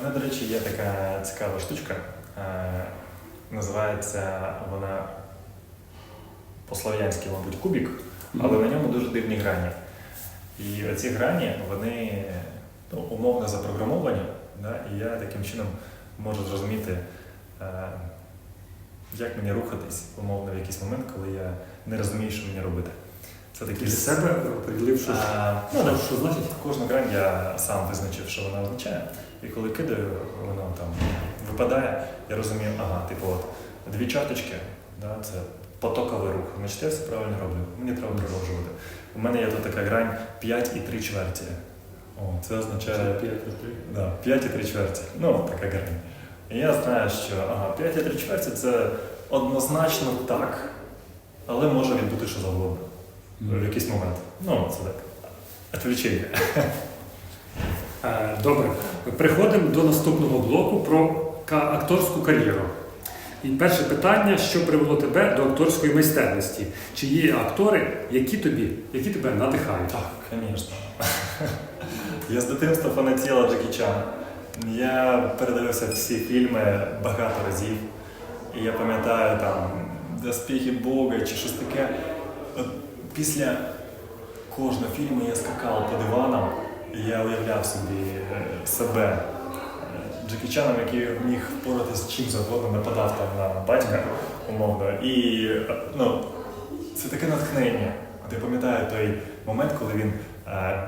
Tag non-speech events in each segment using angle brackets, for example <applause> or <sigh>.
У мене, до речі, є така цікава штучка. Е, називається вона по-слов'янськи, мабуть, кубік, але на ньому дуже дивні грані. І оці грані, вони ну, умовно запрограмовані, да? і я таким чином можу зрозуміти, е, як мені рухатись, умовно, в якийсь момент, коли я не розумію, що мені робити. Це такі Для себе определив, що, А, ну, що, що значить. Кожну грань я сам визначив, що вона означає. І коли кидаю, воно там випадає, я розумію, ага, типу, от дві чаточки, да, це потоковий рух. Значить, я все правильно роблю. Мені треба продовжувати. У мене є тут така грань 5 і 3 чверті. О, це означає Це п'ять на три. да, 5 і 3 чверті. Ну, така грань. І я знаю, що ага, 5 і 3 чверті це однозначно так, але може відбути що завгодно в якийсь момент. Ну, це так. Отвлечення. <laughs> Е, Добре, приходимо до наступного блоку про акторську кар'єру. І перше питання, що привело тебе до акторської майстерності? Чи є актори, які тобі, які тебе надихають? Так, звісно. <laughs> Я з дитинства фанатіла Джекі Чана. Я передивився всі фільми багато разів. І я пам'ятаю там Доспіхи Бога чи щось таке. Після кожного фільму я скакав по диванам, і я уявляв собі е, себе е, Джекі Чаном, який міг впоратися з чим завгодно, нападав там на батька, умовно. І е, ну, це таке натхнення. От я пам'ятаю той момент, коли він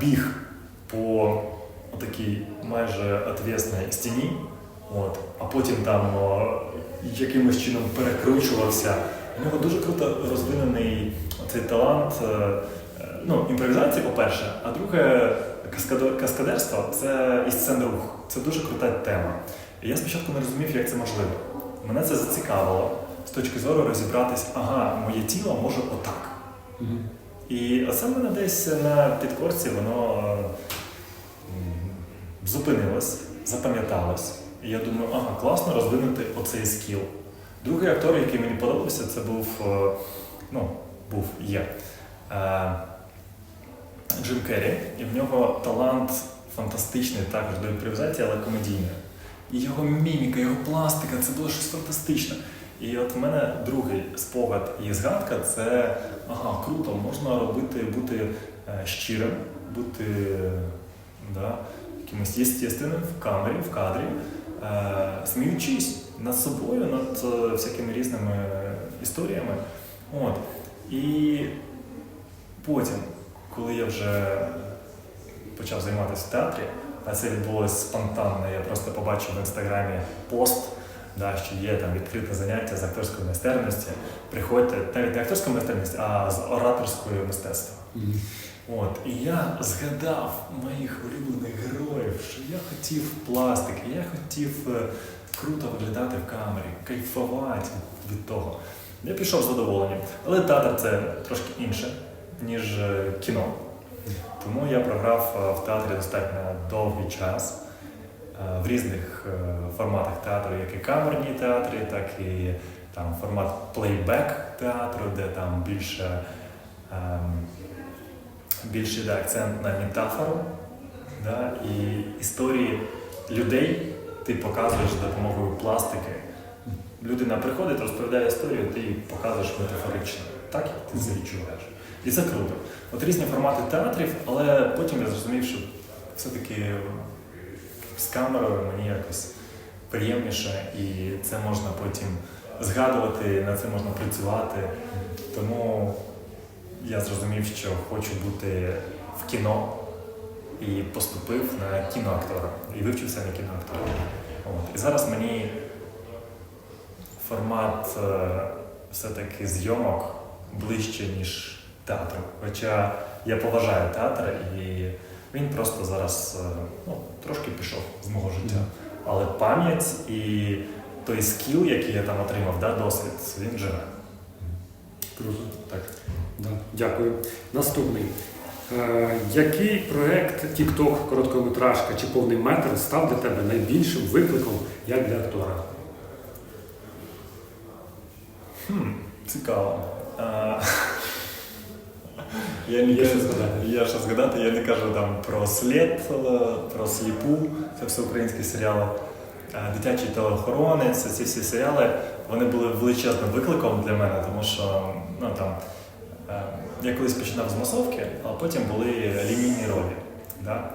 біг по такій майже отвісній стіні, от, а потім там о, якимось чином перекручувався. У нього дуже круто розвинений цей талант е, ну, імпровізації, по-перше, а друге, каскадерство це і сцен рух. Це дуже крута тема. І я спочатку не розумів, як це можливо. Мене це зацікавило з точки зору розібратись, ага, моє тіло може отак. Мгм. І оце в мене десь на підкорці воно зупинилось, запам'яталось. І я думаю, ага, класно розвинути оцей скіл. Другий актор, який мені подобався, це був, е, ну, був, є. е, Джим Керрі, і в нього талант фантастичний також до імпровізації, але комедійний. І його міміка, його пластика це було щось фантастичне. І от в мене другий спогад і згадка це ага, круто, можна робити, бути е, щирим, бути да, якимось єстественним в камері, в кадрі, е, сміючись над собою, над е, всякими різними історіями. От. І потім, коли я вже почав займатися в театрі, а це відбулося спонтанно, я просто побачив в інстаграмі пост, да, що є там відкрите заняття з акторської майстерності. Приходьте, навіть не акторської майстерності, а з ораторської мистецтва. Мгм. От, і я згадав моїх улюблених героїв, що я хотів пластики, я хотів е, круто виглядати в камері, кайфувати від того. Я пішов з задоволенням. Але театр це трошки інше, ніж е, кіно. Тому я програв е, в театрі достатньо довгий час в різних форматах театру, як і камерні театри, так і там формат плейбек театру, де там більше. ем, більший да, акцент на метафору да, і історії людей ти показуєш за допомогою пластики. Людина приходить, розповідає історію, ти їй показуєш метафорично, так як ти це відчуваєш. І це круто. От різні формати театрів, але потім я зрозумів, що все-таки з камерою мені якось приємніше, і це можна потім згадувати, на це можна працювати. Тому я зрозумів, що хочу бути в кіно і поступив на кіноактора і вивчився на кіноактора. От. І зараз мені формат е, все-таки зйомок ближче, ніж театру. Хоча я поважаю театр і він просто зараз е, ну, трошки пішов з мого життя. Але пам'ять і той скіл, який я там отримав, да, досвід, він живе. Так. Да. Дякую. Наступний. Е, який проект TikTok, короткометражка чи повний метр став для тебе найбільшим викликом як для актора? Хм, цікаво. А, <laughs> Я не кажу. Є що згадати, я не кажу там про слід, е, про сліпу, це все українські серіали. Е, Дитячий телеохоронець, ці всі серіали, вони були величезним викликом для мене, тому що ну, там, е, я колись починав з масовки, а потім були лінійні ролі. Да?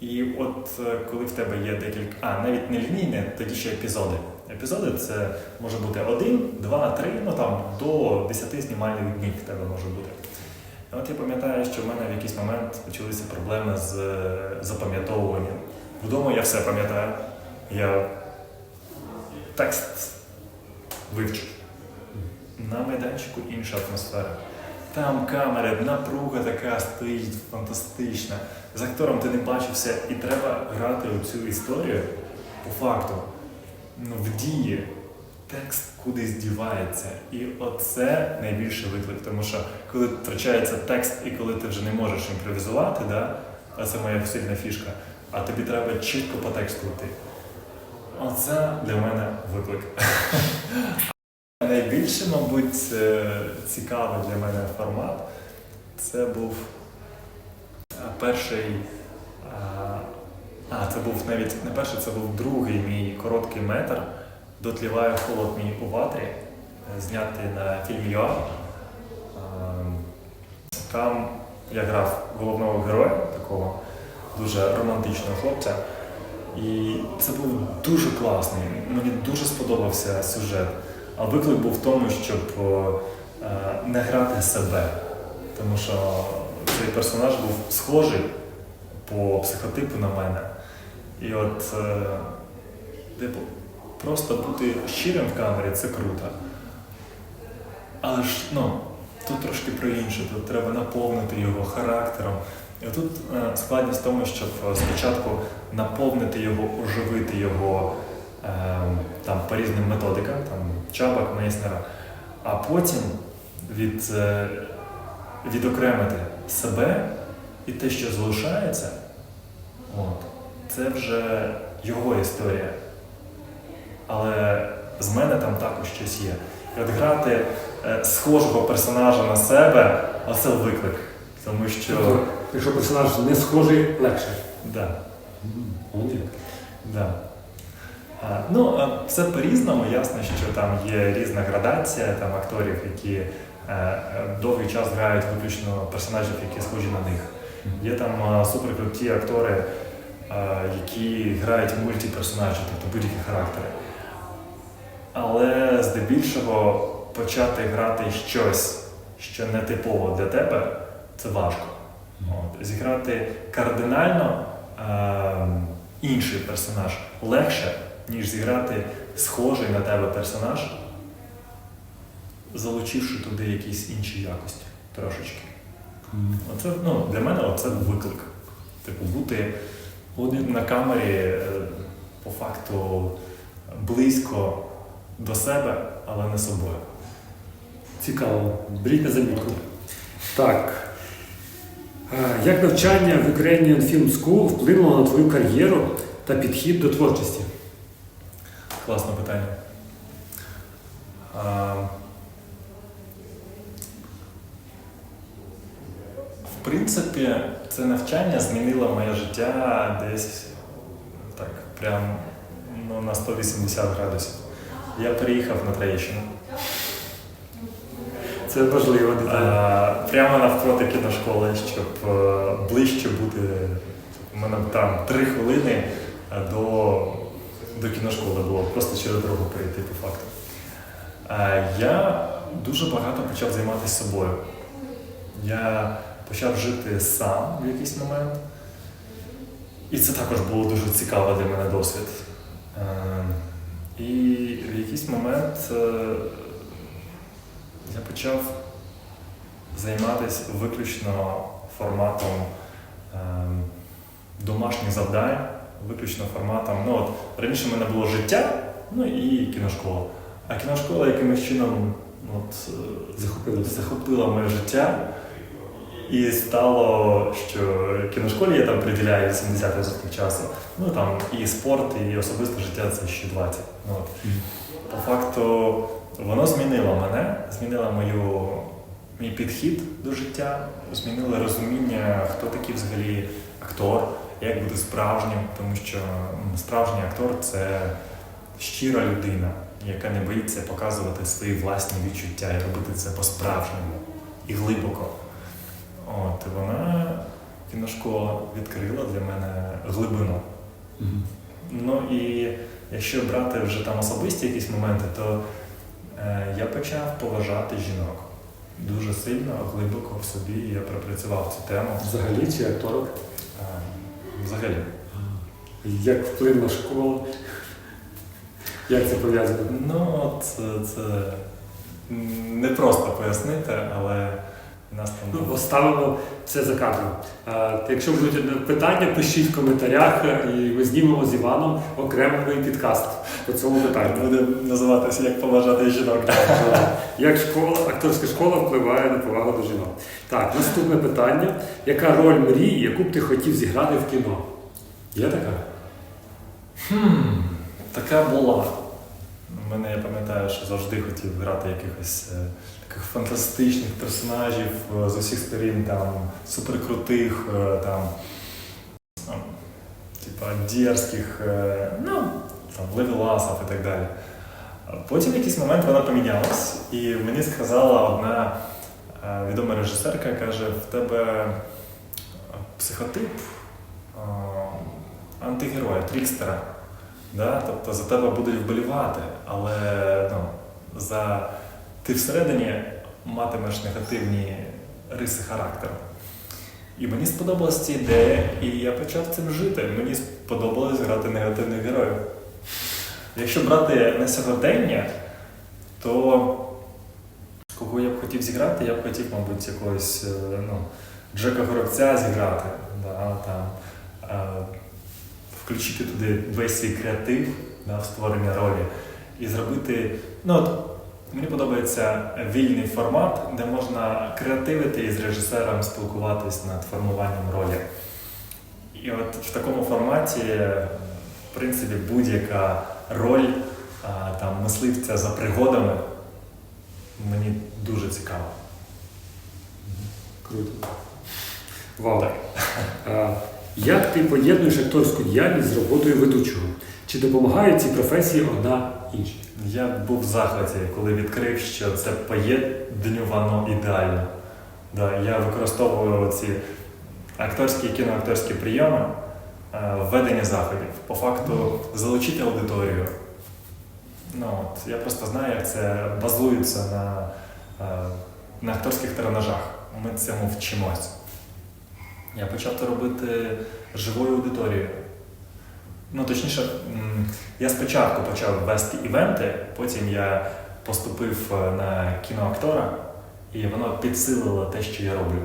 І от е, коли в тебе є декілька, а навіть не лінійні, тоді ще епізоди. Епізоди це може бути один, два, три, ну там до 10 знімальних днів в тебе може бути. От я пам'ятаю, що в мене в якийсь момент почалися проблеми з е, запам'ятовуванням. Вдома я все пам'ятаю. Я текст вивчив. На майданчику інша атмосфера. Там камера, напруга така стоїть фантастична. З актором ти не бачився, і треба грати у цю історію по факту. Ну, в дії. Текст кудись дівається. І оце найбільший виклик, тому що коли втрачається текст і коли ти вже не можеш імпровізувати, да? а це моя сильна фішка, а тобі треба чітко по тексту йти. Оце для мене виклик. <laughs> Найбільше, мабуть, е, цікавий для мене формат це був е, перший. е, А, це був навіть не перший, це був другий мій короткий метр. Дотліває холод мій у ватрі, знятий на фільмі ЮА. Ем, Там я грав головного героя, такого дуже романтичного хлопця. І це був дуже класний. Мені дуже сподобався сюжет. А виклик був в тому, щоб е, не грати себе. Тому що цей персонаж був схожий по психотипу на мене. І от, е, типу, просто бути щирим в камері це круто. Але ж ну, тут трошки про інше, тут треба наповнити його характером. І тут е, складність в тому, щоб е, спочатку наповнити його, оживити його е, там, по різним методикам, там, чабак, мейснера, а потім від, відокремити себе і те, що залишається, от, це вже його історія. Але з мене там також щось є. І от грати схожого персонажа на себе, оце виклик. Тому що. Якщо персонаж не схожий, легше. Да, Молодець. да. А, ну, все по-різному. Ясно, що там є різна градація там, акторів, які е, довгий час грають виключно персонажів, які схожі на них. Є там е, суперкруті актори, е, які грають мультиперсонажі, тобто будь-які характери. Але здебільшого почати грати щось, що не типово для тебе, це важко. От. Зіграти кардинально е, інший персонаж легше, ніж зіграти схожий на тебе персонаж, залучивши туди якісь інші якості трошечки. Оце, ну, для мене це виклик. Типу, бути на камері е, по факту близько до себе, але не собою. Цікаво. Беріть на замітку. Так. Як навчання в Ukrainian Film School вплинуло на твою кар'єру та підхід до творчості? Класне питання. В принципі, це навчання змінило моє життя десь так, прям ну, на 180 градусів. Я переїхав на Троєщину. Це важливо деталь. А, прямо навпроти кіношколи, щоб е, ближче бути. У мене там три хвилини е, до, до кіношколи було, просто через дорогу перейти по факту. Е, Я дуже багато почав займатися собою. Я почав жити сам в якийсь момент. І це також було дуже цікаво для мене досвід. Е, І в якийсь момент е, почав займатися виключно форматом ем, домашніх завдань, виключно форматом. Ну, от, раніше в мене було життя, ну і кіношкола. А кіношкола якимось чином от, е, Захопило. захопила моє життя. І стало, що кіношколі я там приділяю 70% часу. Ну там і спорт, і особисте життя це ще 20. Ну, от. По факту воно змінило мене, змінило мою мій підхід до життя, змінили розуміння, хто такий взагалі актор, як бути справжнім, тому що справжній актор це щира людина, яка не боїться показувати свої власні відчуття і робити це по-справжньому і глибоко. От вона кіношкола відкрила для мене глибину. Ну і якщо брати вже там особисті якісь моменти, то я почав поважати жінок. Дуже сильно, глибоко в собі я пропрацював цю тему. Взагалі чи акторок? Е, взагалі. Як вплинула школа? Як це пов'язано? Ну, це, це не просто пояснити, але нас там Ну, оставимо це за кадром. Е, Якщо будуть питання, пишіть в коментарях, е, і ми знімемо з Іваном окремий підкаст по цьому питанню. буде називатися як поважати жінок. Як школа, акторська школа впливає на повагу до жінок. Так, наступне питання. Яка роль мрії, яку б ти хотів зіграти в кіно? Є така? Хм, така була. У мене я пам'ятаю, що завжди хотів грати якихось е, таких фантастичних персонажів е, з усіх сторін, там, суперкрутих, е, там, типа дерзких, ну, там, левеласов і так далі. Потім в якийсь момент вона помінялась, і мені сказала одна відома режисерка, каже, в тебе психотип антигероя, трікстера. Да? Тобто за тебе будуть вболівати, але ну, за... ти всередині матимеш негативні риси характеру. І мені сподобалась ця ідея, і я почав цим жити. Мені сподобалось грати негативних героїв. Якщо брати на сьогодення, то кого я б хотів зіграти, я б хотів, мабуть, якогось е, ну, Джека Горобця зіграти. Да, там, е, включити туди весь свій креатив да, в створення ролі і зробити. Ну, от, мені подобається вільний формат, де можна креативити і з режисером спілкуватись над формуванням ролі. І от в такому форматі, в принципі, будь-яка роль там, мисливця за пригодами мені дуже цікава. Круто. Вау. Е, <laughs> Як ти поєднуєш акторську діяльність з роботою ведучого? Чи допомагає цій професії одна іншій? Я був в захваті, коли відкрив, що це поєднювано ідеально. Да, я використовую ці акторські і кіноакторські прийоми е, в веденні заходів. По факту залучити аудиторію. Ну, от, я просто знаю, як це базується на, е, на акторських тренажах. Ми цьому вчимось. Я почав це робити живою аудиторією. Ну, точніше, я спочатку почав вести івенти, потім я поступив е, на кіноактора, і воно підсилило те, що я роблю.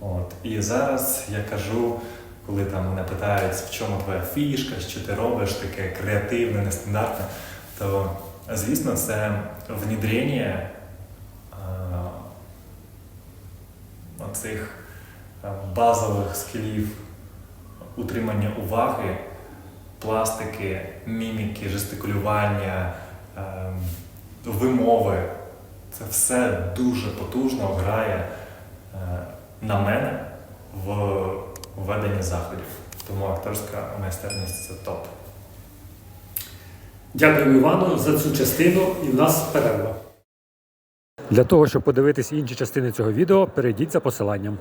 От. І зараз я кажу, коли там мене питають, в чому твоя фішка, що ти робиш, таке креативне, нестандартне, то звісно, це внедрення а, оцих базових скілів утримання уваги, пластики, міміки, жестикулювання, ем, вимови. Це все дуже потужно грає е, на мене в веденні заходів. Тому акторська майстерність це топ. Дякую Івану за цю частину і в нас перерва. Для того, щоб подивитись інші частини цього відео, перейдіть за посиланням.